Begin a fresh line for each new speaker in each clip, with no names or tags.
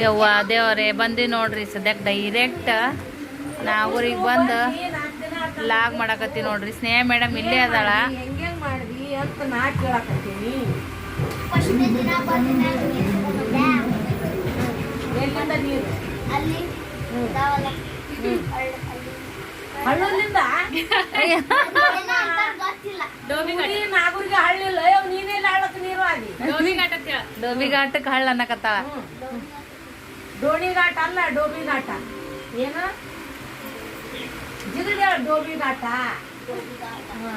ಯವ್ವ ದೇವರೇ ಬಂದು ನೋಡ್ರಿ ಸದ್ಯಕ್ಕೆ ಡೈರೆಕ್ಟ್ ನಾ ಊರಿಗೆ ಬಂದು ಲಾಗ್ ಮಾಡಕತ್ತಿ ನೋಡ್ರಿ. ಸ್ನೇಹ ಮೇಡಮ್ ಇಲ್ಲೇ ಅದಾಳ. ಡೋಬಿಘಾಟಕ್ಕೆ ಹಳ್ಳ ಅನ್ನಕತ್ತಾಳ.
ಡೋಣಿಘಾಟ ಅಲ್ಲ ಡೋಬಿಘಾಟ. ಏನು? ಜಿಗಿದ ಹೇಳು ಡೋಬಿಘಾಟ.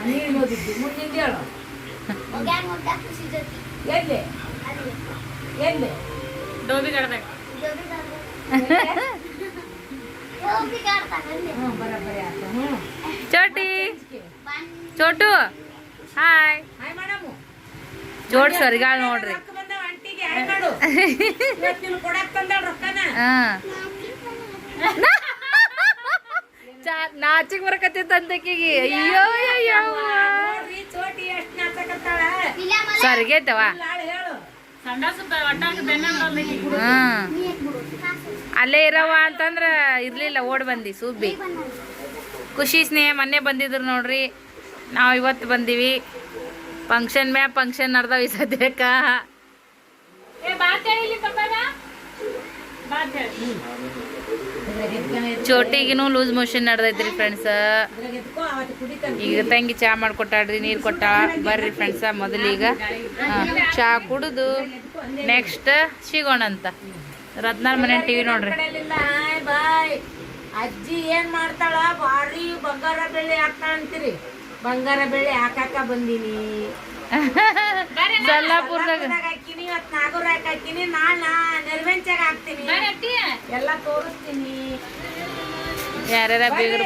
ನೀರು ಓದಿದ್ದಿ. ಮುಂದಿಂದ ಹೇಳು. ಎಲ್ಲಿ? ಎಲ್ಲಿ?
ಡೋಬಿ
ಹ್ಞೂ
Choti.
Chotu. Hi
hi madam
ಜೋಡ್ ಸರಿಗಾಳ ನೋಡ್ರಿ. ನಾಚಿಕ್ ಬರಕತ್ತಿತ್ತಂತಕಿಗೆ ಅಯ್ಯೋ ಅಯ್ಯೋ ಸರಿಗೇತವಾ. ಅಲ್ಲೇ ಇರವ ಅಂತಂದ್ರ ಇರ್ಲಿಲ್ಲ ಓಡ್ ಬಂದಿ ಸುಬ್ಬಿ ಖುಷಿ ಸ್ನೇಹ ಮೊನ್ನೆ ಬಂದಿದ್ರು ನೋಡ್ರಿ. ನಾವು ಇವತ್ತು ಬಂದೀವಿ. ಫಂಕ್ಷನ್ ಮ್ಯಾ ಫಂಕ್ಷನ್ ನಡ್ದಾವ ಈ ಚೋಟಿಗಿನೂ ಲೂಸ್ ಮೋಷನ್ ನಡ್ದೈತ್ರಿ ಫ್ರೆಂಡ್ಸ್ ಈಗ ತಂಗಿ ಚಾ ಮಾಡ್ಕೊಟ್ಟಾಡ್ರಿ ನೀರು ಕೊಟ್ಟ. ಬರ್ರಿ ಫ್ರೆಂಡ್ಸ ಮೊದಲೀಗ ಈಗ ಚಾ ಕುಡಿದು ನೆಕ್ಸ್ಟ್ ಸಿಗೋಣಂತ ರತ್ನಾಲ್ ಮನೆ ಟಿವಿ ನೋಡ್ರಿ.
ಅಜ್ಜಿ ಏನ್ ಮಾಡ್ತಾಳ? ಬಾರಿ ಬಂಗಾರ ಬೆಳ್ಳಿ ಹಾಕ್ತಾಳ ಅಂತೀರಿ. ಬಂಗಾರ ಬೆಳ್ಳಿ ಹಾಕಾಕ ಬಂದೀನಿ.
ಸಲ್ಲಾಪುರ್ದಾಗ
ಇವತ್ ನಾಗೂರ್ ಹಾಕಿನಿ ನಾಳ ನೆರವೆಂಚಾಗ ಹಾಕ್ತೀನಿ. ಎಲ್ಲ ತೋರಿಸ್ತೀನಿ.
ಯಾರ್ಯಾರ ಬೀಗರು.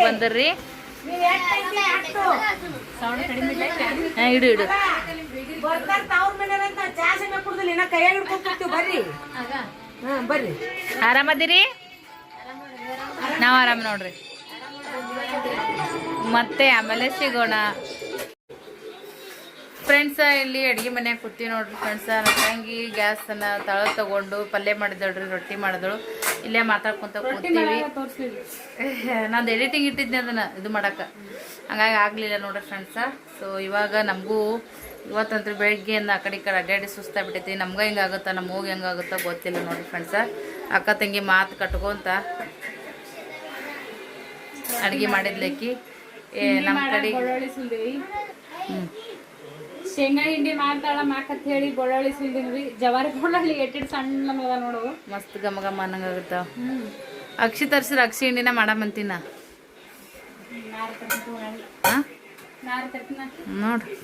ಹಾ, ಇಡು ಇಡು.
ಬರ್ತಾರ ತವ್ರ ಮನೆಯವ್ರ್ ಅಂತ ಚಾ ಸಮ ಕುಡ್ದಿಲ್ಲ. ಇನ್ನ ಕೈಯಾಗ ಹಿಡ್ಕೊಂಡ್ ಕೂತೀವಿ ಬರ್ರಿ. ಹಾ ಬರ್ರಿ.
ಆರಾಮದಿರಿ? ನಾವು ಆರಾಮ ನೋಡ್ರಿ. ಮತ್ತೆ ಆಮೇಲೆ ಸಿಗೋಣ. ಫ್ರೆಂಡ್ಸ ಇಲ್ಲಿ ಅಡುಗೆ ಮನ್ಯಾಗ ಕೂತೀವಿ ನೋಡ್ರಿ ಫ್ರೆಂಡ್ಸ ನನ್ನ ತಂಗಿ ಗ್ಯಾಸನ್ನ ತಳ ತಗೊಂಡು ಪಲ್ಯ ಮಾಡಿದಳ್ರಿ ರೊಟ್ಟಿ ಮಾಡಿದಳು. ಇಲ್ಲೇ ಮಾತಾಡ್ಕೊಂತ ಕೂತೀವಿ. ನಾನು ಎಡಿಟಿಂಗ್ ಇಟ್ಟಿದ್ದೆ ಅದನ್ನ ಇದು ಮಾಡಕ್ಕೆ. ಹಂಗಾಗಿ ಆಗಲಿಲ್ಲ ನೋಡ್ರಿ ಫ್ರೆಂಡ್ಸ ಸೊ ಇವಾಗ ನಮಗೂ ಇವತ್ತಂತೂ ಬೆಳಗ್ಗೆಯಿಂದ ಆ ಕಡೆ ಈ ಕಡೆ ಅಡ್ಡಾಡಿ ಸುಸ್ತಾಗ್ಬಿಟ್ಟೈತಿ ನಮ್ಗೆ ಹೆಂಗಾಗುತ್ತಾ ನಮ್ಮ ಹೋಗಿ ಹೆಂಗಾಗುತ್ತೋ ಗೊತ್ತಿಲ್ಲ ನೋಡ್ರಿ ಫ್ರೆಂಡ್ಸ ಅಕ್ಕ ತಂಗಿ ಮಾತು ಕಟ್ಕೊಂತ ಅಡುಗೆ ಮಾಡಿದ್ಲಕ್ಕಿ ಏ ನಮ್ಮ ಕಡೆ ಹ್ಞೂ
ಶೇಂಗಾ ಹಿಂಡಿ ಮಾಡ್ತಾಳ ಮಾಕತ್ ಹೇಳಿ ಬೊಳ್ಳಿ ಸುಲ್ದಿನ್ರಿ ಜವಾರಿ ಬೊಳ್ಳಿ ಎಟ್ಟಿಡ್ ಸಣ್ಣ ಮಗ ನೋಡು.
ಮಸ್ತ್ ಗಮ ಗಮ ಅನ್ನಂಗಾಗುತ್ತಾವ ಅಕ್ಷಿ ತರ್ಸಿರ ಅಕ್ಷಿ ಹಿಂಡಿನ ಮಾಡಮಂತೀನ
ನೋಡ್.
ನೋಡ್ರಿ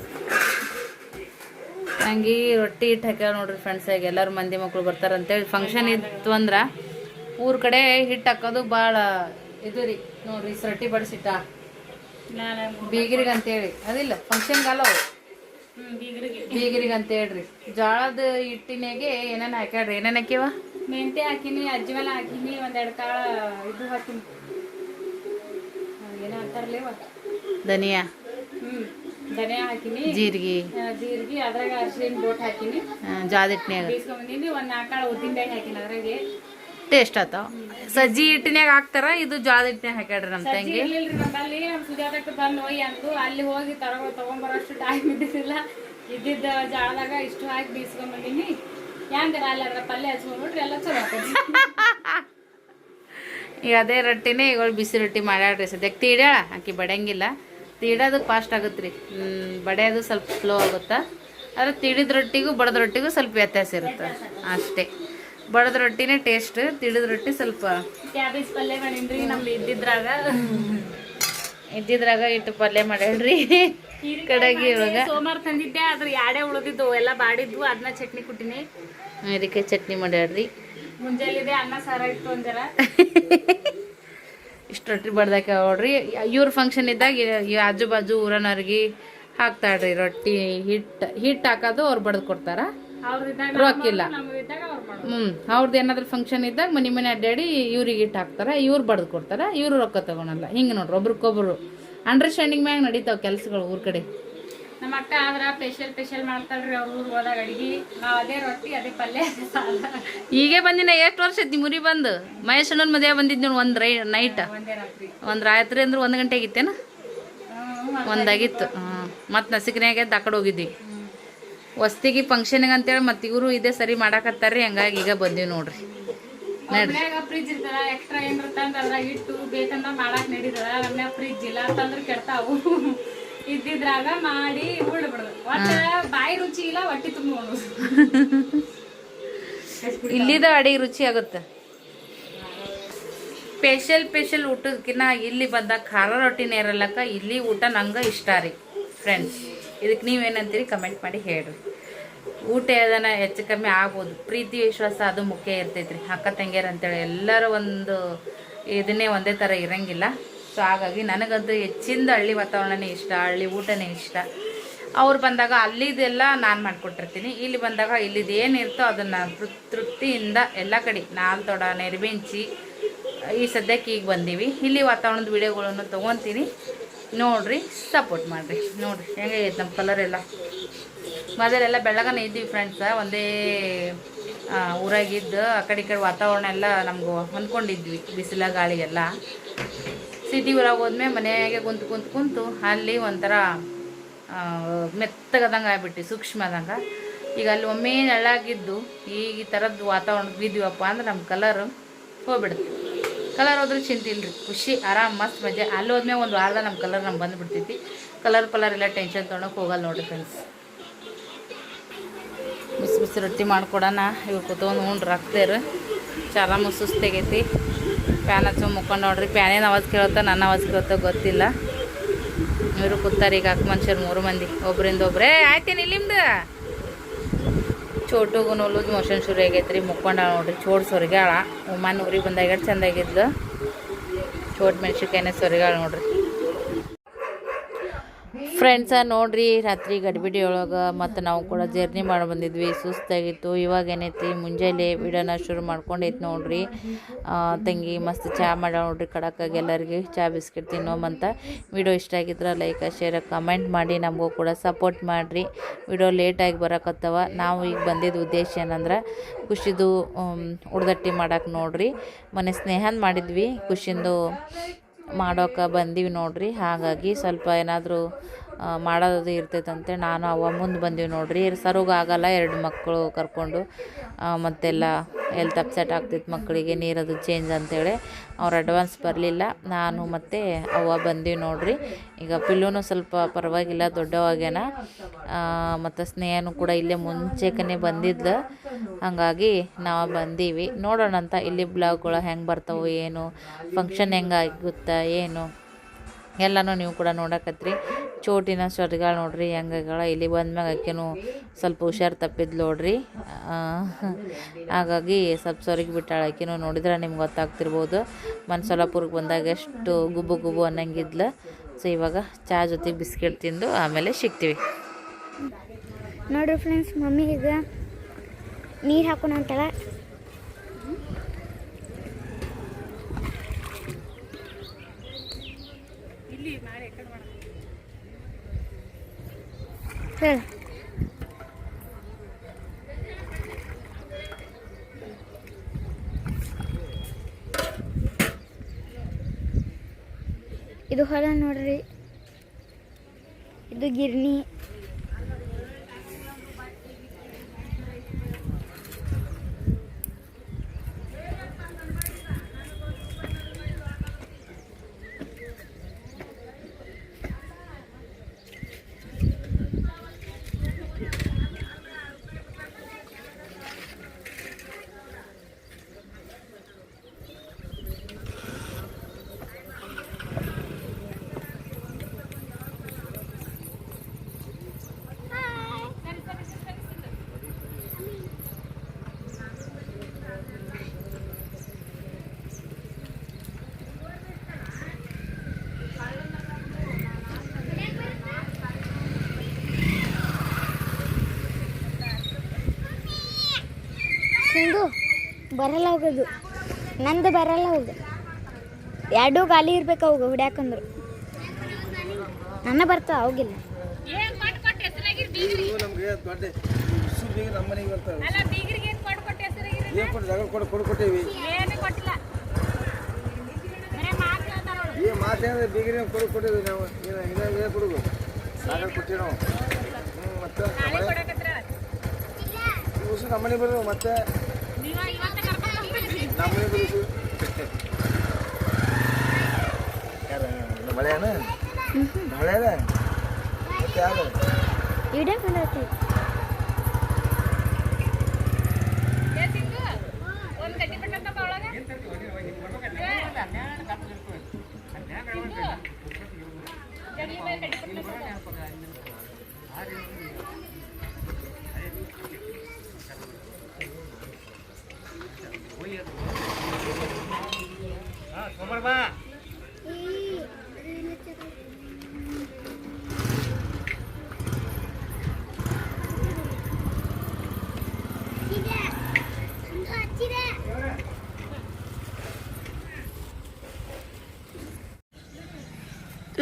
ಹಂಗೆ ರೊಟ್ಟಿ ಇಟ್ಟು ಹಾಕ್ಯಾವ ನೋಡ್ರಿ ಫ್ರೆಂಡ್ಸ್ ಆಗಿ. ಎಲ್ಲರೂ ಮಂದಿ ಮಕ್ಕಳು ಬರ್ತಾರೆ ಅಂತೇಳಿ ಫಂಕ್ಷನ್ ಇತ್ತು ಅಂದ್ರೆ ಊರ ಕಡೆ ಹಿಟ್ಟು ಹಾಕೋದು ಭಾಳ ಇದು ರೀ. ನೋಡ್ರಿ ರೊಟ್ಟಿ ಬಡಿಸಿಟ್ಟ. ಬೀಗರಿಗೆ ಅಂತೇಳಿ. ಅದಿಲ್ಲ ಫಂಕ್ಷನ್ಗೆ ಅಲ್ಲವು.
ಹ್ಮ್ ಬೀಗ್ರಿಗೆ
ಅಂತ ಹೇಳ್ರಿ. ಜೋಳದ ಹಿಟ್ಟಿನಾಗೆ ಏನೇನು ಹಾಕ್ಯಾಡ್ರಿ ಏನೇನು ಹಾಕ್ಯವ?
ಮೆಂತೆ ಹಾಕಿನಿ ಅಜ್ವಾಲ ಹಾಕಿನಿ ಒಂದೆರಡು ಕಾಳ ಇದು ಹಾಕಿನಿ. ಏನ ಅಂತಾರಲೇವ
ಧನಿಯಾ?
ಹ್ಮ್ ಧನಿಯಾ ಹಾಕಿನಿ.
ಜೀರಿಗೆ?
ಜೀರಿಗೆ ಅದ್ರಾಗ ಅರ್ಶಿನ ಬೋಟ್ ಹಾಕಿನಿ.
ಜಾದ ಹಿಟ್ಟಿನಾಗ
ಬೀಸ್ಕೊಂಬಂದಿನಿ ಒಂದ್ ನಾಲ್ಕು ಕಾಳು ಉದ್ದಿನ ಬೇಳೆ ಹಾಕಿನಿ ಅದ್ರಾಗೆ.
ಟೇಸ್ಟ್ ಆತಾವ ಸಜ್ಜಿ ಹಿಟ್ಟಿನಾಗ ಹಾಕ್ತಾರ ಇದು ಜೋಳದ ಹಿಟ್ಟಿನಾಗ ಹಾಕ್ಯಾಡ್ರಿ ನಮ್ಮ ತಂಗಿ.
ನಮ್ಮಲ್ಲಿ ನಮ್ ಸುಜಾತಕ್ಕೆ ಬಂದು ಹೋಗಿ ಅಂದು ಅಲ್ಲಿ ಹೋಗಿ ತಗೋ ತಗೊಂಬರೋಷ್ಟು ಟೈಮ್ ಇದ್ದಿಲ್ಲ ಇದ್ದಿದ್ದ ಜಾಳದಾಗ ಇಷ್ಟು ಹಾಕಿ ಬೀಸ್ಕೊಂಬಂದಿನಿ ಹೆಂಗಾರ ಅಲ್ಲ ಅದ್ರ ಪಲ್ಯ ಹಚ್ಕೊಂಡ್ಬಿಟ್ರೆ ಎಲ್ಲ ಚಲೋ
ಈಗ ಅದೇ ರೊಟ್ಟಿನೇ ಈಗ ಬಿಸಿ ರೊಟ್ಟಿ ಮಾಡ್ಯಾಡ್ರಿ ಸದ್ಯಕ್ಕೆ ತೀಡ್ಯಾಳ? ಆಕಿ ಬಡಂಗಿಲ್ಲ. ತೀಡೋದು ಫಾಸ್ಟ್ ಆಗುತ್ತೆ ರೀ ಬಡಿಯೋದು ಸ್ವಲ್ಪ ಸ್ಲೋ ಆಗುತ್ತಾ. ಆದರೆ ತೀಡಿದ ರೊಟ್ಟಿಗೂ ಬಡದ ರೊಟ್ಟಿಗೂ ಸ್ವಲ್ಪ ವ್ಯತ್ಯಾಸ ಇರುತ್ತೆ. ಅಷ್ಟೇ. ಬಡದ ರೊಟ್ಟಿನೇ ಟೇಸ್ಟ್ ತಿಳಿದ ರೊಟ್ಟಿ ಸ್ವಲ್ಪ
ಕ್ಯಾಬೇಜ್ ಪಲ್ಯ ಮಾಡಿನ್ರಿ ನಮ್ದು ಇದ್ದಿದ್ರಾಗ.
ಇದ್ದಿದ್ರಾಗ ಇಟ್ಟು ಪಲ್ಯ ಮಾಡ್ಯಾಳ್ರಿ ಕಡಗಿ ಒಳಗೆ.
ಸೋಮವಾರ ತಂದಿದ್ದೆ ಆದ್ರೆ ಯಾಡೇ ಉಳಿದಿದ್ದು ಎಲ್ಲ ಬಾಡಿದ್ವು ಅದನ್ನ ಚಟ್ನಿ ಕುಟ್ಟಿನಿ.
ಅದಕ್ಕೆ ಚಟ್ನಿ ಮಾಡ್ಯಾಳ್ರಿ
ಮುಂಜಾನೆ ಅನ್ನ ಸಾರ ಇತ್ತು ಅಂದ್ರ.
ಇಷ್ಟು ರೊಟ್ಟಿ ಬಡ್ದಾಕ ನೋಡ್ರಿ ಇವ್ರ ಫಂಕ್ಷನ್ ಇದ್ದಾಗ ಆಜು ಬಾಜು ಊರನವ್ರಿಗೆ ಹಾಕ್ತಾಳ್ರಿ ರೊಟ್ಟಿ ಹಿಟ್ಟು ಹಿಟ್ಟು ಹಾಕೋದು ಅವ್ರು ಬಡ್ದು ಕೊಡ್ತಾರ. ರೊಕ್ಕಿಲ್ಲ
ಅವ್ರು ಮಾಡೋದು
ಹ್ಮ್. ಅವ್ರದ್ದು ಏನಾದ್ರು ಫಂಕ್ಷನ್ ಇದ್ದಾಗ ಮನೆ ಮನೆ ಅಡ್ಡಾಡಿ ಇವ್ರಿಗೆ ಇಟ್ಟು ಹಾಕ್ತಾರ ಇವ್ರು ಬಡ್ದು ಕೊಡ್ತಾರ ಇವ್ರು ರೊಕ್ಕ ತಗೊಳಲ್ಲ. ಹಿಂಗೆ ನೋಡ್ರಿ ಒಬ್ರಿಗೊಬ್ರು ಅಂಡರ್ಸ್ಟ್ಯಾಂಡಿಂಗ್ ಮ್ಯಾಗ ನಡೀತಾವ ಕೆಲ್ಸಗಳು ಊರ್ ಕಡೆ.
ನಮ್ಮ ಅಕ್ಕ ಆದ್ರ ಸ್ಪೆಷಲ್ ಸ್ಪೆಷಲ್ ಮಾಡ್ತಾಳ್ರಿ ಅವ್ರ ಊರಿಗೆ ಹೋದಾಗ ಅಡಿಗೆ. ನಾವ್ ಅದೇ ರೊಟ್ಟಿ ಅದೇ ಪಲ್ಯ
ಈಗೇ ಬಂದಿನ ಎಷ್ಟು ವರ್ಷ ಐತಿ ಮುರಿ ಬಂದು? ಮಹೇಶ್ ಅಣ್ಣನ ಮದುವೆ ಬಂದಿದ್ದು ನೋಡಿ ಒಂದು ರೈ ನೈಟ್
ಒಂದೇ ರಾತ್ರಿ.
ಅಂದ್ರೆ ಒಂದು ಗಂಟೆ ಆಗಿತ್ತೇನ ಒಂದಾಗಿತ್ತು ಹ್ಮ್ ಮತ್ತು ನಸಿಕನ್ಯಾಗ ಆ ಹೋಗಿದ್ವಿ. ವಸ್ತಿಗೆ ಫಂಕ್ಷನ್ಗೆ ಅಂತೇಳಿ ಮತ್ತು ಇವರು ಇದೇ ಸರಿ ಮಾಡಾಕತ್ತಾರ್ರಿ ಹಂಗಾಗಿ ಈಗ ಬಂದೀವಿ ನೋಡ್ರಿ.
ಮನ್ಯಾಗ ಫ್ರಿಜ್ ಇರ್ತದ ಎಕ್ಸ್ಟ್ರಾ ಏನ್ರ ತಂದ್ರ ಅದ್ರಾಗ ಇಟ್ಟು ಬೇಕಂದ್ರ ಮಾಡಾಕ್ ನಡೀತದ. ನಮ್ನ್ಯಾಗ ಫ್ರಿಜ್ ಇಲ್ಲ ಅಂತಂದ್ರೆ ಕೆಡ್ತಾವು. ಇದ್ದಿದ್ರಾಗ ಮಾಡಿ ಉಳ್ಳು ಬಿಡುದು. ಒಟ್ಟ ಬಾಯಿ ರುಚಿ ಇಲ್ಲ ಹೊಟ್ಟಿ ತುಂಬ
ಇಲ್ಲಿದ ಅಡಿಗೆ ರುಚಿ ಆಗುತ್ತೆ. ಸ್ಪೆಷಲ್ ಸ್ಪೆಷಲ್ ಊಟಕ್ಕಿನ್ನ ಇಲ್ಲಿ ಬಂದಾಗ ಖಾರ ರೊಟ್ಟಿನೇ ಇರಲ್ಲಕ್ಕ ಇಲ್ಲಿ ಊಟ ನಂಗೆ ಇಷ್ಟ ರೀ. ಫ್ರೆಂಡ್ಸ್ ಇದಕ್ಕೆ ನೀವೇನಂತೀರಿ? ಕಮೆಂಟ್ ಮಾಡಿ ಹೇಳ್ರಿ. ಊಟ ಅದನ್ನು ಹೆಚ್ಚು ಕಮ್ಮಿ ಆಗ್ಬೋದು. ಪ್ರೀತಿ, ವಿಶ್ವಾಸ ಅದು ಮುಖ್ಯ ಇರ್ತೈತ್ರಿ. ಅಕ್ಕ, ತಂಗಿಯರು ಅಂತೇಳಿ ಎಲ್ಲರೂ ಒಂದು ಇದನ್ನೇ ಒಂದೇ ಥರ ಇರಂಗಿಲ್ಲ. ಸೊ ಹಾಗಾಗಿ ನನಗಂತೂ ಹೆಚ್ಚಿಂದ ಹಳ್ಳಿ ವಾತಾವರಣನೇ ಇಷ್ಟ, ಹಳ್ಳಿ ಊಟನೇ ಇಷ್ಟ. ಅವ್ರು ಬಂದಾಗ ಅಲ್ಲಿದೆಲ್ಲ ನಾನು ಮಾಡಿಕೊಟ್ಟಿರ್ತೀನಿ. ಇಲ್ಲಿ ಬಂದಾಗ ಇಲ್ಲಿದು ಏನಿರ್ತೋ ಅದನ್ನು ತೃಪ್ತಿಯಿಂದ ಎಲ್ಲ ಕಡೆ ನಾಲ್ ತೊಡ ನೆರವಿಂಚಿ ಈ ಸದ್ಯಕ್ಕೆ ಈಗ ಬಂದೀವಿ. ಇಲ್ಲಿ ವಾತಾವರಣದ ವಿಡಿಯೋಗಳನ್ನು ತೊಗೊತೀನಿ. ನೋಡ್ರಿ ಸಪೋರ್ಟ್ ಮಾಡಿರಿ. ನೋಡ್ರಿ ಹೆಂಗೈತೆ ನಮ್ಮ ಕಲರ್ ಎಲ್ಲ. ಮೊದಲೆಲ್ಲ ಬೆಳಗನೆ ಇದ್ದೀವಿ ಫ್ರೆಂಡ್ಸ ಒಂದೇ ಊರಾಗಿದ್ದು, ಆ ಕಡೆ ಈ ಕಡೆ ವಾತಾವರಣ ಎಲ್ಲ ನಮ್ಗೆ ಹೊಂದ್ಕೊಂಡಿದ್ವಿ, ಬಿಸಿಲ, ಗಾಳಿ ಎಲ್ಲ. ಸಿಟಿ ಊರಾಗ ಹೋದ್ಮೇಲೆ ಮನೆಯಾಗೆ ಕುಂತು ಕುಂತು ಕುಂತು ಅಲ್ಲಿ ಒಂಥರ ಮೆತ್ತಗದಂಗೆ ಆಗ್ಬಿಟ್ಟು, ಸೂಕ್ಷ್ಮದಂಗೆ. ಈಗ ಅಲ್ಲಿ ಒಮ್ಮೆ ನೆಳ್ಳಾಗಿದ್ದು ಈಗ ಈ ಥರದ್ದು ವಾತಾವರಣಕ್ಕೆ ಬಿದ್ದೀವಪ್ಪ ಅಂದ್ರೆ ನಮ್ಮ ಕಲರ್ ಹೋಗ್ಬಿಡುತ್ತೆ. ಕಲರ್ ಹೋದ್ರೆ ಚಿಂತೆ ಇಲ್ರಿ. ಖುಷಿ, ಆರಾಮ್, ಮಸ್ತ್ ಮಜೆ. ಅಲ್ಲಿ ಹೋದ್ಮೇಲೆ ಒಂದು ವಾರದ ನಮ್ಮ ಕಲರ್ ನಮ್ಗೆ ಬಂದುಬಿಡ್ತೈತಿ. ಕಲರ್ ಕಲರ್ ಎಲ್ಲ ಟೆನ್ಷನ್ ತೊಗೊಳಕ್ಕೆ ಹೋಗಲ್ಲ ನೋಡಿರಿ ಫ್ರೆಂಡ್ಸ್ ಬಿಸಿ ಬಿಸಿ ರೊಟ್ಟಿ ಮಾಡ್ಕೊಡೋಣ. ಇವ್ರು ಕೂತ್ಕೊಂಡು ಉಂಡ್ರು ಹಾಕ್ತೇರು ಚಾರ ಸುಸ್ತು ತೆಗೈತಿ ಫ್ಯಾನ್ ಹಚ್ಚೋ ಮುಕ್ಕೊಂಡು ನೋಡ್ರಿ. ಪ್ಯಾನೇನು ಅವಾಜ್ ಕೇಳುತ್ತಾ ನನ್ನ ಅವಾಜ್ ಕೇಳುತ್ತಾ ಗೊತ್ತಿಲ್ಲ. ಇವರು ಕೂತಾರೆ ಈಗ ಹಾಕಿ ಮನುಷ್ಯರು ಮೂರು ಮಂದಿ. ಒಬ್ಬರಿಂದ ಒಬ್ರೇ. ಆಯ್ತೇನೆ ಇಲ್ಲಿಮ್ದು ಚೋಟುಗು ಲೂಜ್ ಮೋಷನ್ ಶುರು ಆಗೈತೆ ರೀ ಮುಕ್ಕೊಂಡ ನೋಡ್ರಿ. ಚೋಟ್ ಸೊರಿಗಾಳ ಉಮಾನ್ ಊರಿಗೆ ಬಂದಾಗ ಎಷ್ಟು ಚಂದ ಆಗಿದ್ಲು. ಚೋಟ್ ಮೆಣಸಿನ್ಕಾಯಿನ ಸೊರಿಗಾಳ ನೋಡ್ರಿ. ಫ್ರೆಂಡ್ಸ ನೋಡ್ರಿ, ರಾತ್ರಿ ಗಡ್ಬಿಡಿ ಒಳಗೆ ಮತ್ತು ನಾವು ಕೂಡ ಜರ್ನಿ ಮಾಡಿ ಬಂದಿದ್ವಿ. ಸುಸ್ತಾಗಿತ್ತು. ಇವಾಗ ಏನೈತಿ, ಮುಂಜಾನೆ ವಿಡಿಯೋನ ಶುರು ಮಾಡ್ಕೊಂಡೈತಿ ನೋಡ್ರಿ. ತಂಗಿ ಮಸ್ತ್ ಚಹಾ ಮಾಡ ನೋಡ್ರಿ ಕಡಕ್ಕಾಗಿ ಎಲ್ಲರಿಗೆ ಚಹಾ ಬಿಸ್ಕಿಟ್ ತಿನ್ನೋಮಂತ ವಿಡಿಯೋ ಇಷ್ಟ ಆಗಿದ್ರೆ ಲೈಕ್, ಶೇರ್, ಕಮೆಂಟ್ ಮಾಡಿ. ನಮಗೂ ಕೂಡ ಸಪೋರ್ಟ್ ಮಾಡಿರಿ. ವಿಡಿಯೋ ಲೇಟಾಗಿ ಬರಕತ್ತವ ನಾವು ಈಗ ಬಂದಿದ್ದ ಉದ್ದೇಶ ಏನಂದ್ರೆ, ಖುಷಿದು ಉಡ್ದಟ್ಟಿ ಮಾಡಕ್ಕೆ ನೋಡ್ರಿ. ಮನೆ ಸ್ನೇಹನ್ ಮಾಡಿದ್ವಿ. ಖುಷಿಂದು ಮಾಡೋಕೆ ಬಂದೀವಿ ನೋಡ್ರಿ. ಹಾಗಾಗಿ ಸ್ವಲ್ಪ ಏನಾದರೂ ಮಾಡೋದು ಇರ್ತೈತಂತೆ. ನಾನು ಅವ ಮುಂದೆ ಬಂದೀವಿ ನೋಡ್ರಿ. ಸರುಗ ಆಗಲ್ಲ, ಎರಡು ಮಕ್ಕಳು ಕರ್ಕೊಂಡು ಮತ್ತೆಲ್ಲ ಹೆಲ್ತ್ ಅಪ್ಸೆಟ್ ಆಗ್ತಿತ್ತು ಮಕ್ಕಳಿಗೆ ನೀರದು ಚೇಂಜ್ ಅಂತೇಳಿ. ಅವ್ರು ಅಡ್ವಾನ್ಸ್ ಬರಲಿಲ್ಲ. ನಾನು ಮತ್ತು ಅವ ಬಂದೀವಿ ನೋಡ್ರಿ. ಈಗ ಪಿಲ್ಲೂ ಸ್ವಲ್ಪ ಪರವಾಗಿಲ್ಲ, ದೊಡ್ಡವಾಗ್ಯಾನ. ಮತ್ತು ಸ್ನೇಹನೂ ಕೂಡ ಇಲ್ಲೇ ಮುಂಚೆಕನೇ ಬಂದಿದ್ಲು. ಹಾಗಾಗಿ ನಾವು ಬಂದೀವಿ. ನೋಡೋಣ ಅಂತ ಇಲ್ಲಿ ಬ್ಲಾಗ್ಗಳು ಹೆಂಗೆ ಬರ್ತಾವೆ ಏನು ಫಂಕ್ಷನ್ ಹೆಂಗಾಗುತ್ತೆ ಏನು, ಎಲ್ಲನೂ ನೀವು ಕೂಡ ನೋಡಕತ್ರಿ. ಚೋಟಿನ ಸ್ವರ್ಗಳು ನೋಡ್ರಿ, ಹೆಂಗಾಗಳ. ಇಲ್ಲಿ ಬಂದ್ಮ್ಯಾಗ ಆಕೆನೂ ಸ್ವಲ್ಪ ಹುಷಾರು ತಪ್ಪಿದ್ಲು ನೋಡ್ರಿ. ಹಾಗಾಗಿ ಸ್ವಲ್ಪ ಸೊರಿಗೆ ಬಿಟ್ಟಾಳ ಆಕೆನೂ ನೋಡಿದ್ರೆ ನಿಮ್ಗೆ ಗೊತ್ತಾಗ್ತಿರ್ಬೋದು. ಮನ್ಸೊಲಾಪುರಕ್ಕೆ ಬಂದಾಗ ಎಷ್ಟು ಗುಬ್ಬು ಗುಬ್ಬು ಅನ್ನಂಗಿದ್ಲ. ಸೊ, ಇವಾಗ ಚಹಾ ಜೊತೆ ಬಿಸ್ಕೆಟ್ ತಿಂದು ಆಮೇಲೆ ಸಿಗ್ತೀವಿ.
ನೋಡ್ರಿ ಫ್ರೆಂಡ್ಸ್, ಮಮ್ಮಿ ಈಗ ನೀರು ಹಾಕೋಣ ಅಂತಾಳ. ಹೇಳು ಇದು ಹೊಲ ನೋಡ್ರಿ. ಇದು ಗಿರ್ನಿ. ಸಿಂಧು ಬರಲ್ಲ ಹೋಗೋದು. ನಂದು ಬರಲ್ಲ ಹೋಗ. ಎರಡೂ ಗಾಲಿ ಇರ್ಬೇಕು ಅವಾಗ ಹೊಡ್ಯಾಕಂದ್ರು. ನನ್ನ ಬರ್ತಾವ ಹೋಗಿಲ್ಲ.
ಮಾತೇನಿದ್ರೆ ಬೀಗರಿ? ಕೊಡು ನಾವು. ಏನು ಕೊಟ್ಟಿವಿ ನಾವು. ಹ್ಞೂ ಬರೋದು ಮತ್ತೆ.
ನೀವ ಇವತ್ತ ಕರ್ಕೊಂಡ್ ಹೋಗ್ಬಿಡ್ರಿ
ನಮ್ಮ ಮನೆಗೆ ಬರೋದು ಯಾರು ಮಳೆಯನ ಮಳೆಯದ ಮತ್ತೆ ಯಾರು
ವಿಡಿಯೋ ಮಾಡತ್ತಿ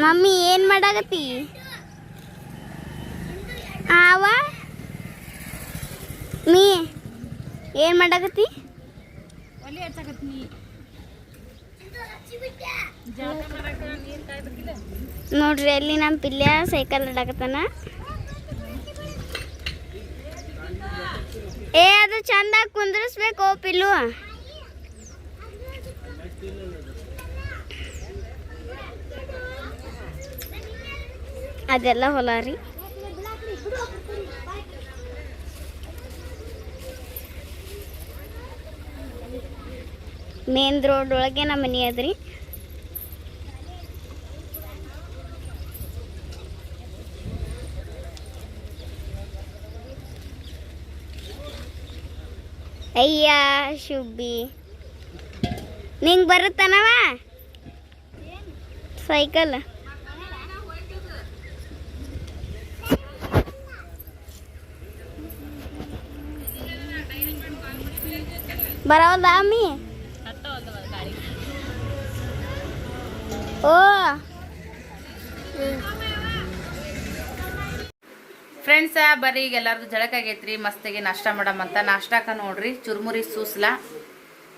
ಮಮ್ಮಿ ಏನ್ ಮಾಡಾಕತ್ತಿ? ಆವ? ಮೀ ಏನ್ ಮಾಡಾಕತ್ತಿ?
ಒಲಿ
ನೋಡ್ರಿ ಅಲ್ಲಿ ನಮ್ಮ ಪಿಲ್ಯ ಸೈಕಲ್ ಆಡಾಕತ್ತಾನ ಏ ಅದು ಚಂದ ಕುಂದ್ರಿಸ್ಬೇಕು ಪಿಲ್ಲು. ಅದೆಲ್ಲ ಹೊಲ ರೀ. ಮೇನ್ ರೋಡ್ ಒಳಗೆ ನಮ್ಮ ಮನೆ ಅದ್ರಿ ಅಯ್ಯ ಶುಬ್ಬಿ. ನಿಂಗೆ ಬರುತ್ತಾನವ? ಸೈಕಲ್ ಬರವಲ್ಲ ಅಮ್ಮಿ ಓ
ಫ್ರೆಂಡ್ಸ ಬರ್ರಿ ಈಗ ಎಲ್ಲಾರ್ದು ಜಳಕ ಆಗೈತ್ರಿ, ಮಸ್ತಿಗೆ ನಾಷ್ಟ ಮಾಡಮ್ ಅಂತ. ನಾಷ್ಟಾಕ ನೋಡ್ರಿ, ಚುರ್ಮುರಿ ಸುಸ್ಲಾ.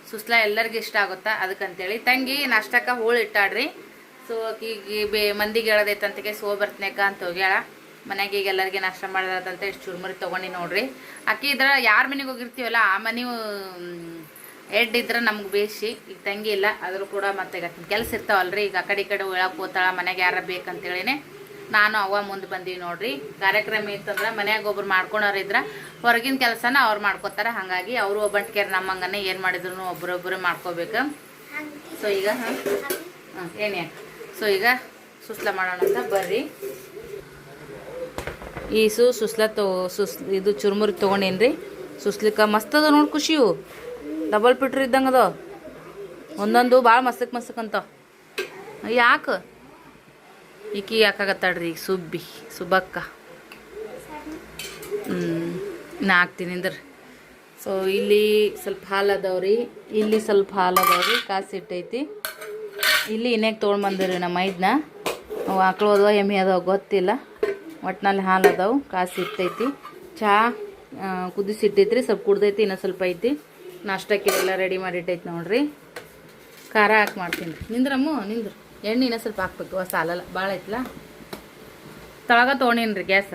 ಸುಸ್ಲ ಎಲ್ಲರಿಗೂ ಇಷ್ಟ ಆಗುತ್ತಾ? ಅದಕ್ಕಂತೇಳಿ ತಂಗಿ ನಾಷ್ಟಕ್ಕ ಹೋಳು ಇಟ್ಟಾಡ್ರಿ ಸೊ ಈಗ ಬೇ ಮಂದಿಗೆ ಹೇಳದೈತಂತಗೆ ಸೋ ಬರ್ತನೇಕ ಅಂತ ಹೋಗ್ಯಾಳ. ಮನೆಗೆ ಈಗ ಎಲ್ಲರಿಗೆ ನಾಷ್ಟ ಮಾಡಿದಂತ ಇಷ್ಟು ಚುರುಮುರಿ ತೊಗೊಂಡು ನೋಡ್ರಿ. ಅಕ್ಕಿ ಇದ್ರೆ ಯಾರ ಮನೆಗೆ ಹೋಗಿರ್ತೀವಲ್ಲ ಆ ಮನೆ ಎಡ್ ಇದ್ರೆ ನಮ್ಗೆ ಬೇಸಿ ಈಗ ತಂಗಿ ಇಲ್ಲ ಆದರೂ ಕೂಡ ಮತ್ತೆ ಈಗ ಕೆಲಸ ಇರ್ತಾವಲ್ರಿ. ಈಗ ಆ ಕಡೆ ಈ ಕಡೆ ಒಳಗೆ ಹೋತಾಳ ಮನೆಗೆ ಯಾರ ಬೇಕಂತೇಳಿನೇ ನಾನು ಅವ ಮುಂದೆ ಬಂದೀವಿ ನೋಡ್ರಿ. ಕಾರ್ಯಕ್ರಮ ಇತ್ತಂದ್ರೆ ಮನ್ಯಾಗ ಒಬ್ರು ಮಾಡ್ಕೊಳೋರು ಇದ್ರೆ ಹೊರಗಿನ ಕೆಲಸನ ಅವ್ರು ಮಾಡ್ಕೋತಾರ. ಹಾಗಾಗಿ ಅವರು ಒಬ್ಬಂಟಿಕೆರ್ ನಮ್ಮಂಗನೆ ಏನು ಮಾಡಿದ್ರು ಒಬ್ರೊಬ್ಬರು ಮಾಡ್ಕೋಬೇಕು. ಸೊ ಈಗ ಹಾಂ ಹಾಂ ಏನೇ ಸೊ ಈಗ ಸುಸ್ಲ ಮಾಡೋಣ ಅಂತ ಬರ್ರಿ. ಈ ಸು ಸುಸ್ಲ ತೊ ಸುಸ್ ಇದು ಚುರುಮುರಿ ತೊಗೊಂಡೇನ್ರಿ? ಸುಸ್ಲಿಕ್ಕೆ ಮಸ್ತ್ ಅದ ನೋಡಿ ಖುಷಿಯು. ಡಬಲ್ ಪಿಟ್ರ್ ಇದ್ದಂಗೆ ಅದ. ಒಂದೊಂದು ಭಾಳ ಮಸ್ತಕ್ ಮಸ್ತಕ್ ಅಂತ. ಯಾಕೆ? ಈಕಿ ಯಾಕಾಗತ್ತಾಡ್ರಿ ಈಗ ಸುಬ್ಬಿ, ಸುಬ್ಬಕ್ಕ. ಹ್ಞೂ ನಾ ಹಾಕ್ತೀನಿ ಅಂದ್ರೆ. ಸೊ ಇಲ್ಲಿ ಸ್ವಲ್ಪ ಹಾಲು ಅದಾವ್ರಿ ಇಲ್ಲಿ ಸ್ವಲ್ಪ ಹಾಲು ಅದಾವ್ರಿ ಕಾಸು ಇಟ್ಟೈತಿ ಇಲ್ಲಿ ಇನ್ನೇಗೆ ತೊಗೊಂಡ್ಬಂದಿರಿ ನಮ್ಮ ಐದನ್ನ ಆಕಳು ಅದಾವ ಎಮ್ಮೆ ಅದಾವ ಗೊತ್ತಿಲ್ಲ. ಒಟ್ನಲ್ಲಿ ಹಾಲು ಅದಾವು, ಕಾಸು ಇರ್ತೈತಿ. ಚಹಾ ಕುದಿಸಿಟ್ಟೈತ್ರಿ ಸ್ವಲ್ಪ ಕುಡ್ದೈತಿ ಇನ್ನೂ ಸ್ವಲ್ಪ ಐತಿ. ನಾಷ್ಟಕ್ಕೆ ಎಲ್ಲ ರೆಡಿ ಮಾಡಿಟ್ಟೈತಿ ನೋಡ್ರಿ. ಖಾರ ಹಾಕಿ ಮಾಡ್ತೀನಿ. ರೀ ನಿಂದ್ರಮ್ಮ, ನಿಂದ್ರು. ಎಣ್ಣೆ ಇನ್ನೂ ಸ್ವಲ್ಪ ಹಾಕ್ಬೇಕು ಸಾಲಲ್ಲ ಭಾಳ ಐತ್ಲ? ತಳಗ ತೊಗೊಂಡೇನಿ ರೀ ಗ್ಯಾಸ.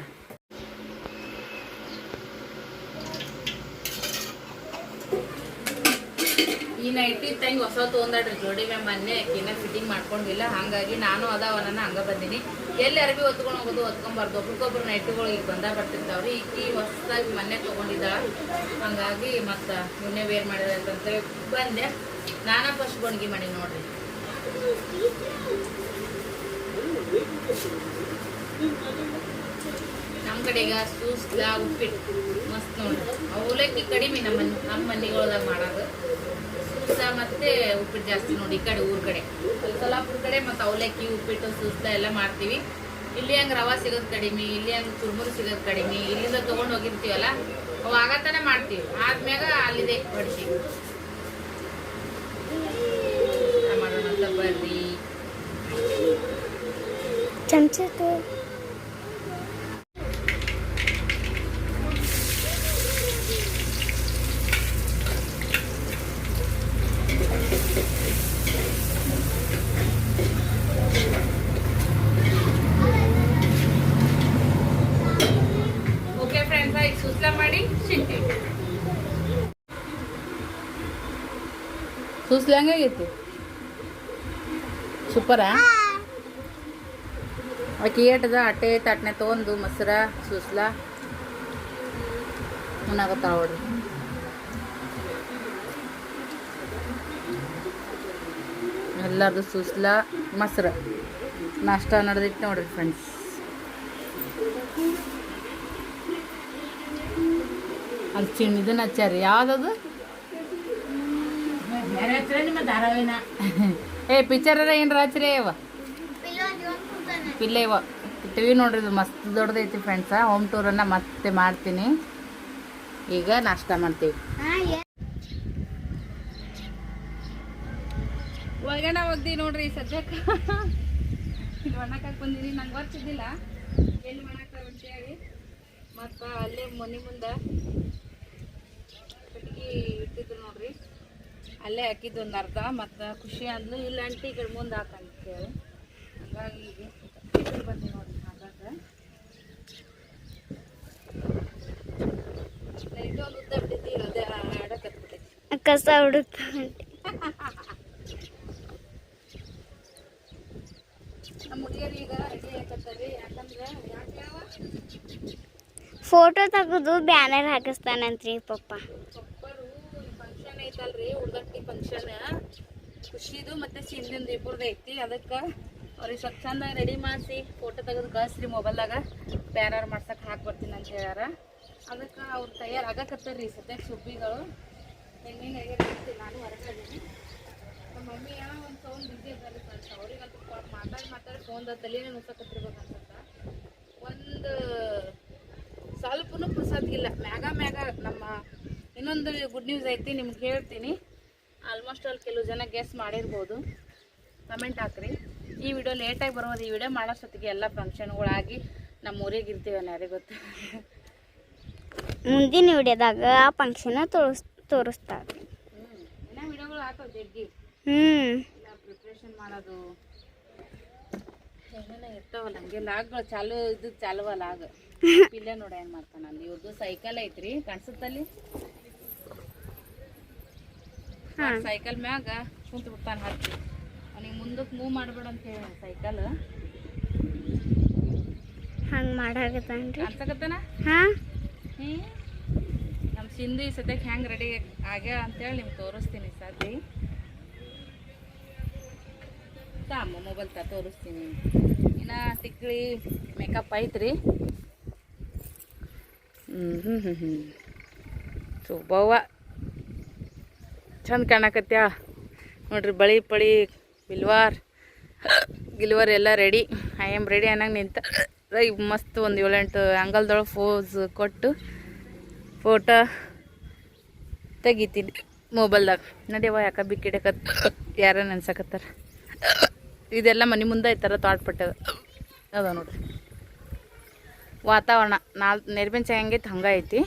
ನೈಟಿ ತಂಗಿ ಹೊಸ ತೊಗೊಂಡ್ರಿ ಜೋಡಿ ಮ್ಯಾಮ್ ಮೊನ್ನೆ ಆಕಿನ ಫಿಟ್ಟಿಂಗ್ ಮಾಡ್ಕೊಂಡಿಲ್ಲ. ಹಾಗಾಗಿ ನಾನು ಅದಾವನ್ನ ಹಂಗ ಬಂದೀನಿ. ಎಲ್ಲಿ ಅರ್ಬಿ ಹೊತ್ಕೊಂಡು ಹೋಗೋದು, ಹೊತ್ಕೊಂಬಾರ್ದು. ಒಬ್ರಿಗೊಬ್ರು ನೈಟ್ಗಳು ಈಗ ಬಂದ ಬರ್ತಿರ್ತಾವ್ರಿ. ಈಕಿ ಹೊಸದಾಗಿ ಮೊನ್ನೆ ತೊಗೊಂಡಿದ್ದಾಳ. ಹಂಗಾಗಿ ಮತ್ತು ಮೊನ್ನೆ ವೇರ್ ಮಾಡಿದ್ರೆ ಅಂತೇಳಿ ಬಂದೆ. ನಾನಾ ಫಸ್ಟ್ ಗೊಂಡ್ಗಿ ಮಾಡಿ ನೋಡ್ರಿ. ನಮ್ಮ ಕಡೆಗ ಸೂಸ್ಲ, ಉಪ್ಪಿಟ್ಟು ಮಸ್ತ್ ನೋಡ್ರಿ. ಅವಲಕ್ಕಿ ಕಡಿಮೆ ನಮ್ಮ ನಮ್ಮ ಮನೆಗಳ್ದಾಗ ಮಾಡೋದು. ಸೂಸ್ಲ ಮತ್ತೆ ಉಪ್ಪಿಟ್ಟು ಜಾಸ್ತಿ ನೋಡಿ, ಈ ಕಡೆ, ಊರ್ ಕಡೆ. ಅಲ್ಲಿ ಕಡೆ ಮತ್ತೆ ಅವಲಕ್ಕಿ, ಉಪ್ಪಿಟ್ಟು, ಸುಸ್ತ ಎಲ್ಲ ಮಾಡ್ತೀವಿ. ಇಲ್ಲಿ ಹಂಗೆ ರವಾ ಸಿಗೋದು ಕಡಿಮೆ, ಇಲ್ಲಿ ಹಂಗೆ ಚುರ್ಮುರು ಸಿಗೋದು ಕಡಿಮೆ, ಇಲ್ಲಿಂದ ತಗೊಂಡು ಹೋಗಿರ್ತೀವಲ್ಲ ಅವು ಆಗತನ ಮಾಡ್ತೀವಿ. ಆದ್ಮ್ಯಾಗ ಅಲ್ಲಿದೆ ಬಡಿಸಿ ಮಾಡೋಣ ಬರ್ರಿ.
ಚಮಚ ತೋ
ಸೂಸ್ಲಿ ಆಗೈತಿ? ಸೂಪರಾ ಅಕ್ಕಿ ಏಟದ ಅಟ್ಟೆ ತಟ್ನೆ ತೊಗೊಂಡು ಮೊಸರ ಸೂಸ್ಲ. ಉಣ್ಣಾಕತ್ತಾಳ ನೋಡ್ರಿ ಎಲ್ಲರದು ಸೂಸ್ಲ ಮೊಸರ. ನಾಷ್ಟ ನಡೆದಿಟ್ಟು ನೋಡ್ರಿ ಫ್ರೆಂಡ್ಸ್ ಅಲ್ಲಿ ಚಿಣ್ಣಿದನ್ನ ಹಚ್ಚಾರಿ ಯಾವ್ದದು
ಧಾರಾವಾಹಿನ.
ಏ ಪಿಕ್ಚರ್ ಏನ್ರ ರಾತ್ರಿ ಅವ ಇಲ್ಲೇ ಇವ ಟಿವಿ ನೋಡ್ರಿ ಇದು ಮಸ್ತ್ ದೊಡ್ಡದೈತಿ ಫ್ರೆಂಡ್ಸ ಹೋಮ್ ಟೂರನ್ನು ಮತ್ತೆ ಮಾಡ್ತೀನಿ. ಈಗ ನಾಷ್ಟ ಮಾಡ್ತೀವಿ. ಒಳಗಣ ಹೋಗ್ದಿ ನೋಡ್ರಿ ಸದ್ಯಕ್ಕೆ. ಇಲ್ಲಿ ಒಣಕಕ್ಕೆ ಬಂದೀನಿ ನಂಗೆ ಗೊತ್ತಿದ್ದಿಲ್ಲ. ಎಲ್ಲಿ ಒಣಗ್ತಾವ ಅಂತೇಳಿ ಮತ್ತು ಅಲ್ಲೇ ಮನೆ ಮುಂದೆ. ಕಟ್ಟಿಗೆ ಇಟ್ಟಿದ್ರು ನೋಡ್ರಿ. ಅಲ್ಲೇ ಹಾಕಿದ್ದು ಒಂದು ಅರ್ಧ ಮತ್ತು ಖುಷಿ ಅಂದ್ಲು ಇಲ್ಲ ಅಂಟಿ ಈ ಕಡೆ ಮುಂದೆ ಹಾಕಂತೇಳಿ ಹಾಗಾಗಿ ಈಗ ಈ ನೋಡಿ ಹಾಗಾದ್ರೆ. ಒಂದು ಉದ್ದ ಬಿಟ್ಟೈತಿ ಅದೇ ಆಡಕತ್ಬಿಟ್ಟೈತಿ
ಕಸ ಹುಡುಕ್ತಾ
ನಮ್ಮ ಹುಡುಗಿಯರು ಈಗ ರೆಡಿ ಆಕತ್ತಾರಿ ಯಾಕಂದ್ರೆ ಯಾಕೆ ಯಾವ?
ಫೋಟೋ ತೆಗೆದು ಬ್ಯಾನರ್ ಹಾಕಿಸ್ತಾನಂತ್ರಿ ಪಪ್ಪ
ಕೊಪ್ಪರು ರೀ ಫಂಕ್ಷನ್ ಖುಷಿದು ಮತ್ತೆ ಸಿಂಧಿನ ಇಬ್ಬರದ್ದು ಐತಿ. ಅದಕ್ಕೆ ಅವ್ರಿಗೆ ಸ್ವಲ್ಪ ಚಂದ ರೆಡಿ ಮಾಡಿಸಿ ಫೋಟೋ ತೆಗೆದು ಕಳಿಸ್ರಿ ಮೊಬೈಲ್ದಾಗ ಬ್ಯಾನರ್ ಮಾಡ್ಸಕ್ಕೆ ಹಾಕಿ ಬರ್ತೀನಿ ಅಂತ ಹೇಳ್ಯಾರ. ಅದಕ್ಕೆ ಅವ್ರು ತಯಾರು ಆಗಕತ್ತಾರ್ರಿ ಸದ್ಯಕ್ಕೆ ಸುಬ್ಬಿಗಳು. ಹೆಂಗೆ ನಾನು ಹೊರಗಡೆ ನಮ್ಮ ಮಮ್ಮಿ ಒಂದು ಸೌಂಡ್ ಬಿಸಿ ಇದ್ದಾರೆ ಫ್ರೆಂಡ್ಸ್ ಅವ್ರಿಗಂತೂ ಮಾತಾಡಿ ಮಾತಾಡಿ ಫೋನ್ದ ತಲೆನೇ ನುಸಕತ್ತಿರ್ಬೇಕು ಒಂದು ಸ್ವಲ್ಪನೂ ಇಲ್ಲ ಮ್ಯಾಗ ಮ್ಯಾಗ ನಮ್ಮ ಇನ್ನೊಂದು ಗುಡ್ ನ್ಯೂಸ್ ಐತಿ ನಿಮ್ಗೆ ಹೇಳ್ತೀನಿ. ಆಲ್ಮೋಸ್ಟ್ ಅಲ್ಲಿ ಕೆಲವು ಜನ ಗೆಸ್ ಮಾಡಿರ್ಬೋದು. ಕಮೆಂಟ್ ಹಾಕ್ರಿ. ಈ ವಿಡಿಯೋ ಲೇಟಾಗಿ ಬರೋದು ಈ ವಿಡಿಯೋ ಮಾಡೋಷ್ಟೊತ್ತಿಗೆ ಎಲ್ಲ ಫಂಕ್ಷನ್ಗಳಾಗಿ ನಮ್ಮ ಊರಿಗೆ ಇರ್ತೀವಿ ಯಾರಿಗೆ ಗೊತ್ತು.
ಮುಂದಿನ ವಿಡಿಯೋದಾಗ ಆ ಫಂಕ್ಷನ್ ತೋರಿಸ್ ತೋರಿಸ್ತಾರೆ.
ಹ್ಞೂ ವಿಡಿಯೋಗಳು ಹಾಕೋ ಜಗ್ಗಿ.
ಹ್ಞೂ
ಪ್ರಿಪ್ರೇಷನ್ ಮಾಡೋದು. ಏನೇನೋ ಇರ್ತಾವಲ್ಲ ಹಂಗೆ ಲಾಗ್ಗಳು ಚಾಲು ಇದು ಚಾಲುವ ಲಾಗ್. ಇಲ್ಲೇ ನೋಡಿ ಏನ್ ಮಾಡ್ತಾನ. ಅಲ್ಲಿ ಇವ್ರದ್ದು ಸೈಕಲ್ ಐತ್ರಿ ಕಾಣಿಸುತ್ತಲ್ಲಿ? ಸೈಕಲ್ ಮ್ಯಾಗ ಕುಂತ ಬಿಡ್ತಾನ ಹತ್ತಿ. ಅವನಿಗೆ ಮುಂದಕ್ಕೆ ಮೂವ್ ಮಾಡ್ಬೇಡ ಅಂತ ಹೇಳಿ ಸೈಕಲ್
ಹಂಗೆ ಮಾಡಾಕತ್ತಾನ್ರಿ.
ನಮ್
ಹಾಂ?
ನಮ್ಮ ಸಿಂಧು ಈ ಸದ್ಯಕ್ಕೆ ಹೆಂಗೆ ರೆಡಿ ಆಗ್ಯ ಅಂತೇಳಿ ನಿಮ್ಗೆ ತೋರಿಸ್ತೀನಿ ಸದ್ಯ ತಾಮ ಮೊಬೈಲ್ ತ ತೋರಿಸ್ತೀನಿ. ಇನ್ನ ತಿಕ್ಕಳಿ ಮೇಕಪ್ ಐತ್ರಿ. ಹ್ಞೂ ಹ್ಞೂ ಹ್ಞೂ ಹ್ಞೂ ಸುಬ್ಬವ್ವ ಚಂದ ಕಾಣಕತ್ಯ ನೋಡ್ರಿ, ಬಳಿ ಪಳಿ, ಬಿಲ್ವಾರ್, ಗಿಲ್ವಾರ್ ಎಲ್ಲ ರೆಡಿ ಐ ಆಮ್ ರೆಡಿ ಅನ್ನಂಗೆ ನಿಂತ ಮಸ್ತ್ ಒಂದು ಏಳೆಂಟು ಆ್ಯಂಗಲ್ದೊಳಗೆ ಫೋಸ್ ಕೊಟ್ಟು ಫೋಟೋ ತೆಗಿತೀನಿ ಮೊಬೈಲ್ದಾಗ ನಡಿಯವ ಯಾಕ ಬಿಕ್ಕಿಡಕತ್ ಯಾರ ನೆನ್ಸಕತ್ತಾರ ಇದೆಲ್ಲ ಮನೆ ಮುಂದೆ ಐತಾರ ತಾಟ್ಪಟ್ಟದ ಅದ ನೋಡ್ರಿ. ವಾತಾವರಣ, ನಾಲ್ ನೆರಬಿನ ಹೆಂಗೈತಿ ಹಂಗೆ ಐತಿ.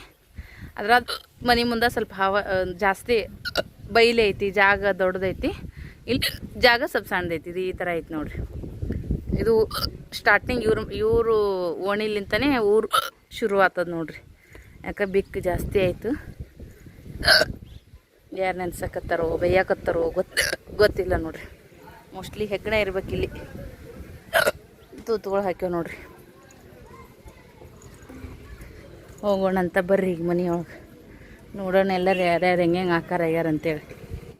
ಅದ್ರ ಮನೆ ಮುಂದೆ ಸ್ವಲ್ಪ ಹಾವ, ಜಾಸ್ತಿ ಬೈಲೆ ಐತಿ, ಜಾಗ ದೊಡ್ಡದೈತಿ. ಇಲ್ಲಿ ಜಾಗ ಸ್ವಲ್ಪ ಸಣ್ಣದೈತಿ, ಇದು ಈ ಥರ ಐತಿ ನೋಡ್ರಿ. ಇದು ಸ್ಟಾರ್ಟಿಂಗ್ ಇವ್ರ, ಇವರು ಓಣಿಲಿಂತನೇ ಊರು ಶುರು ಆಗ್ತದ ನೋಡ್ರಿ. ಯಾಕೆ ಬಿಕ್ಕು ಜಾಸ್ತಿ ಆಯಿತು. ಯಾರು ನೆನ್ಸಕತ್ತಾರೋ, ಬೈಯಾಕತ್ತಾರೋ ಗೊತ್ತು, ಗೊತ್ತಿಲ್ಲ ನೋಡ್ರಿ. ಮೋಸ್ಟ್ಲಿ ಹೆಗ್ಗಣ ಇರ್ಬೇಕು ಇಲ್ಲಿ. ತೂತುಗಳು ಹಾಕ್ಯವ ನೋಡ್ರಿ. ಹೋಗೋಣ ಅಂತ ಬರ್ರಿ ಈಗ ಮನೆಯೊಳಗೆ. ನೋಡೋಣ ಎಲ್ಲರೂ ಯಾರ್ಯಾರು ಹೆಂಗೆ ಹೆಂಗೆ ಆಕಾರ ಆಗ್ಯಾರ ಅಂತೇಳಿ.